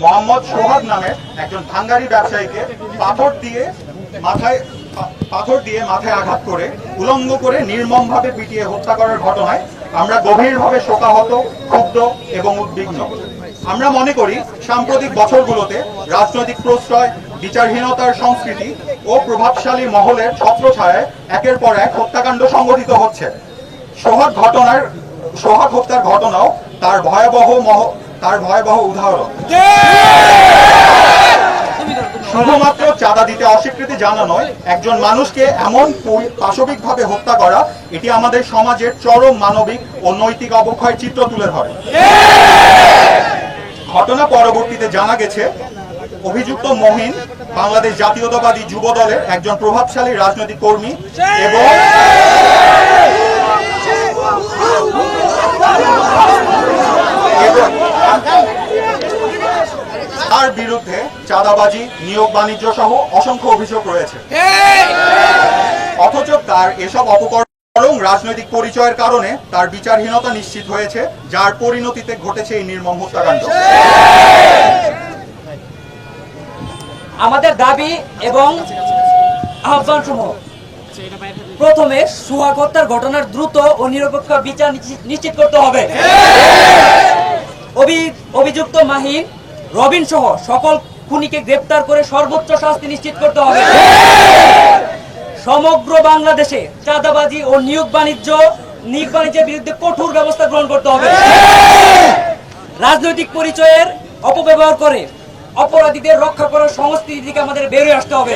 মোহাম্মদ সোহাগ নামে একজন ভাঙ্গারি ব্যবসায়ীকে পাথর দিয়ে মাথায় পাথর দিয়ে মাথায় আঘাত করে, উলঙ্গ করে নির্মমভাবে পিটিয়ে হত্যা করার ঘটনায় আমরা গভীরভাবে শোকাহত, ক্ষুব্ধ এবং উদ্বিগ্ন। আমরা মনে করি, সাম্প্রতিক বছরগুলোতে রাজনৈতিক প্রশ্রয়, বিচারহীনতার সংস্কৃতি ও প্রভাবশালী মহলের ছত্রছায়ায় একের পর এক হত্যাকাণ্ড সংঘটিত হচ্ছে। সোহাগ ঘটনার সোহাগ হত্যার ঘটনাও তার ভয়াবহ মহ তার ভয়াবহ উদাহরণ। শুধুমাত্র চাঁদা দিতে অস্বীকৃতি জানানোয় একজন মানুষকে এমন পাশবিকভাবে হত্যা করা, এটি আমাদের সমাজের চরম মানবিক ও নৈতিক অবক্ষয় চিত্র তুলে ধরে। ঘটনা পরবর্তীতে জানা গেছে, অভিযুক্ত মহিন বাংলাদেশ জাতীয়তাবাদী যুব দলের একজন প্রভাবশালী রাজনৈতিক কর্মী এবং এবং তার বিরুদ্ধে চাঁদাবাজি, নিয়োগ বাণিজ্য সহ অসংখ্য অভিযোগ রয়েছে। অথচ তার এসব অপকর্ম রাজনৈতিক পরিচয়ের কারণে তার বিচারহীনতা নিশ্চিত হয়েছে, যার পরিণতিতে ঘটেছে এই নির্মম হত্যাকাণ্ড। আমাদের দাবি এবং আহ্বান সমূহ প্রথমে সুহাগ ঘটনার দ্রুত ও নিরপেক্ষ বিচার নিশ্চিত- করতে হবে। অভিযুক্ত মাহিন রবিন সহ সকল খুনিকে গ্রেপ্তার করে সর্বোচ্চ শাস্তি নিশ্চিত করতে হবে। সমগ্র বাংলাদেশে চাঁদাবাজি ও নিয়োগ বাণিজ্য, নিয়োগ বাণিজ্যের বিরুদ্ধে কঠোর ব্যবস্থা গ্রহণ করতে হবে। রাজনৈতিক পরিচয়ের অপব্যবহার করে অপরাধীদের রক্ষা করার সংস্কৃতি থেকে আমাদের বেরিয়ে আসতে হবে।